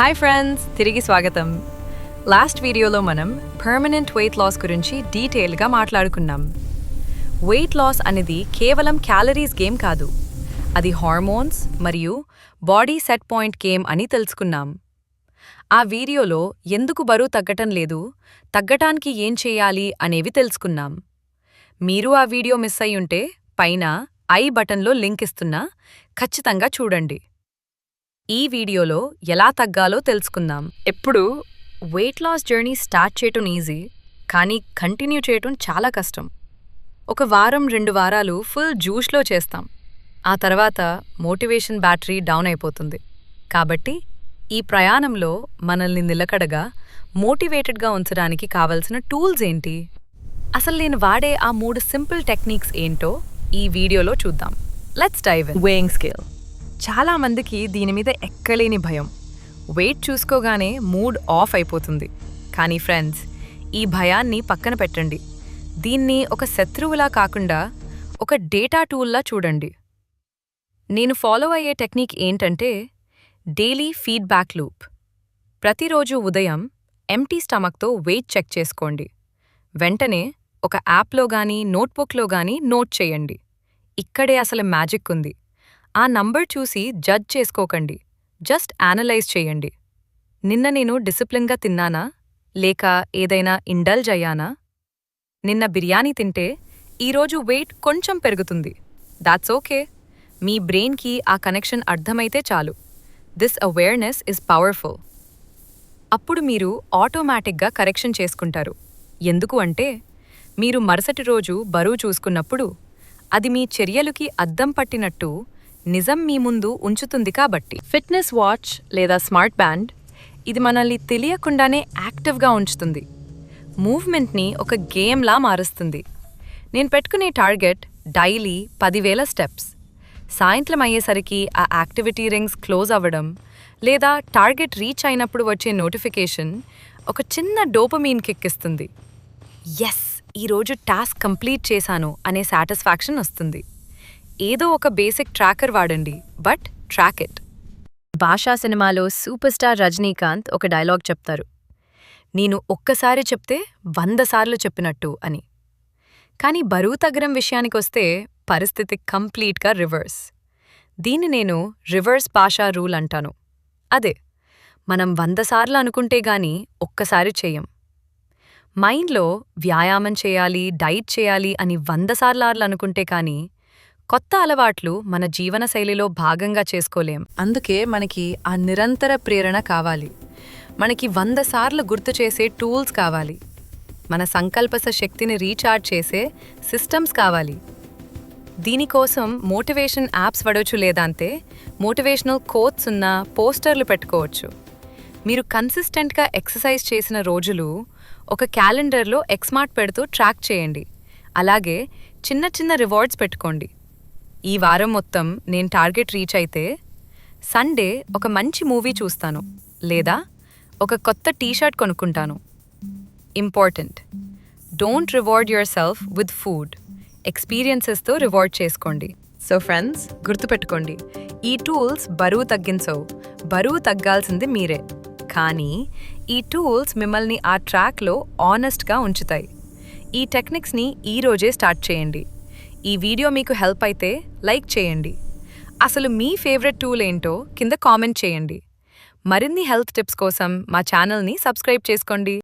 Hi friends తిరిగి స్వాగతం. Last వీడియోలో మనం పర్మనెంట్ వెయిట్ లాస్ గురించి డీటెయిల్గా మాట్లాడుకున్నాం. వెయిట్ లాస్ అనేది కేవలం క్యాలరీస్ గేమ్ కాదు. అది హార్మోన్స్ మరియు బాడీ సెట్ పాయింట్ గేమ్ అని తెలుసుకున్నాం. ఆ వీడియోలో ఎందుకు బరువు తగ్గటం లేదు తగ్గటానికి ఏం చేయాలి అనేవి తెలుసుకున్నాం. మీరు ఆ వీడియో మిస్ అయ్యుంటే పైన ఐ బటన్లో లింక్ ఇస్తున్నా ఖచ్చితంగా చూడండి. ఈ వీడియోలో ఎలా తగ్గాలో తెలుసుకుందాం. ఎప్పుడు? వెయిట్ లాస్ జర్నీ స్టార్ట్ చేయటం ఈజీ కానీ కంటిన్యూ చేయటం చాలా కష్టం. ఒక వారం రెండు వారాలు ఫుల్ జ్యూస్లో చేస్తాం. ఆ తర్వాత మోటివేషన్ బ్యాటరీ డౌన్ అయిపోతుంది. కాబట్టి ఈ ప్రయాణంలో మనల్ని నిలకడగా మోటివేటెడ్గా ఉంచడానికి కావలసిన టూల్స్ ఏంటి? అసలు నేను వాడే ఆ మూడు సింపుల్ టెక్నిక్స్ ఏంటో ఈ వీడియోలో చూద్దాం. లెట్స్ డైవ్ వేయింగ్ స్కేల్ చాలా మందికి దీని మీద ఎక్కలేని భయం. వెయిట్ చూసుకోగానే మూడ్ ఆఫ్ అయిపోతుంది. కానీ ఫ్రెండ్స్ ఈ భయాన్ని పక్కన పెట్టండి. దీన్ని ఒక శత్రువులా కాకుండా ఒక డేటా టూల్లా చూడండి. నేను ఫాలో అయ్యే టెక్నిక్ ఏంటంటే డైలీ ఫీడ్బ్యాక్ లూప్. ప్రతిరోజు ఉదయం ఎంటీ స్టమక్తో వెయిట్ చెక్ చేసుకోండి. వెంటనే ఒక యాప్లో గానీ నోట్బుక్లో గానీ నోట్ చేయండి. ఇక్కడే అసలు మ్యాజిక్ ఉంది. ఆ నంబర్ చూసి జడ్జ్ చేసుకోకండి. జస్ట్ యానలైజ్ చేయండి. నిన్న నేను డిసిప్లిన్గా తిన్నానా? లేక ఏదైనా ఇండల్జ్ అయ్యానా? నిన్న బిర్యానీ తింటే ఈరోజు వెయిట్ కొంచెం పెరుగుతుంది. దాట్స్ ఓకే మీ బ్రెయిన్కి ఆ కనెక్షన్ అర్థమైతే చాలు. దిస్ అవేర్నెస్ ఇస్ పవర్ఫుల్ అప్పుడు మీరు ఆటోమేటిక్గా కరెక్షన్ చేసుకుంటారు. ఎందుకు అంటే మీరు మరుసటి రోజు బరువు చూసుకున్నప్పుడు అది మీ చర్యలుకి అద్దం పట్టినట్టు నిజం మీ ముందు ఉంచుతుంది కాబట్టి. ఫిట్నెస్ వాచ్ లేదా స్మార్ట్ బ్యాండ్ ఇది మనల్ని తెలియకుండానే యాక్టివ్గా ఉంచుతుంది. మూవ్మెంట్ని ఒక గేమ్లా మారుస్తుంది. నేను పెట్టుకునే టార్గెట్ డైలీ పదివేల స్టెప్స్ సాయంత్రం అయ్యేసరికి ఆ యాక్టివిటీ రింగ్స్ క్లోజ్ అవ్వడం లేదా టార్గెట్ రీచ్ అయినప్పుడు వచ్చే నోటిఫికేషన్ ఒక చిన్న డోపమీన్ కిక్కిస్తుంది ఎస్ ఈరోజు టాస్క్ కంప్లీట్ చేశాను అనే సాటిస్ఫాక్షన్ వస్తుంది. ఏదో ఒక బేసిక్ ట్రాకర్ వాడండి బట్ ట్రాక్ ఇట్ భాషా సినిమాలో సూపర్ స్టార్ రజనీకాంత్ ఒక డైలాగ్ చెప్తారు. నేను ఒక్కసారి చెప్తే వంద సార్లు చెప్పినట్టు అని. కానీ బరువు తగ్గడం విషయానికొస్తే పరిస్థితి కంప్లీట్గా రివర్స్ దీన్ని నేను రివర్స్ భాషా రూల్ అంటాను. అదే మనం వంద సార్లు అనుకుంటే గాని ఒక్కసారి చేయం. మైండ్లో వ్యాయామం చేయాలి డైట్ చేయాలి అని వంద సార్లు అనుకుంటే కానీ కొత్త అలవాట్లు మన జీవనశైలిలో భాగంగా చేసుకోలేం. అందుకే మనకి ఆ నిరంతర ప్రేరణ కావాలి. మనకి వంద సార్లు గుర్తు చేసే టూల్స్ కావాలి. మన సంకల్పస శక్తిని రీఛార్జ్ చేసే సిస్టమ్స్ కావాలి. దీనికోసం మోటివేషన్ యాప్స్ పడవచ్చు లేదంటే మోటివేషనల్ కోట్స్ ఉన్న పోస్టర్లు పెట్టుకోవచ్చు. మీరు కన్సిస్టెంట్గా ఎక్సర్సైజ్ చేసిన రోజులు ఒక క్యాలెండర్లో ఎక్స్మార్ట్ పెడుతూ ట్రాక్ చేయండి. అలాగే చిన్న చిన్న రివార్డ్స్ పెట్టుకోండి. ఈ వారం మొత్తం నేను టార్గెట్ రీచ్ అయితే సండే ఒక మంచి మూవీ చూస్తాను. లేదా ఒక కొత్త టీషర్ట్ కొనుక్కుంటాను. Important. Don't reward yourself with food. ఎక్స్పీరియన్సెస్తో reward చేసుకోండి. సో ఫ్రెండ్స్ గుర్తుపెట్టుకోండి. ఈ టూల్స్ బరువు తగ్గించవు. బరువు తగ్గాల్సింది మీరే. కానీ ఈ టూల్స్ మిమ్మల్ని ఆ ట్రాక్లో ఆనెస్ట్గా ఉంచుతాయి. ఈ టెక్నిక్స్ని ఈ రోజే స్టార్ట్ చేయండి. ఈ వీడియో మీకు హెల్ప్ అయితే లైక్ చేయండి. అసలు మీ ఫేవరెట్ టూల్ ఏంటో కింద కామెంట్ చేయండి. మరిన్ని హెల్త్ టిప్స్ కోసం మా ఛానల్ని సబ్స్క్రైబ్ చేసుకోండి.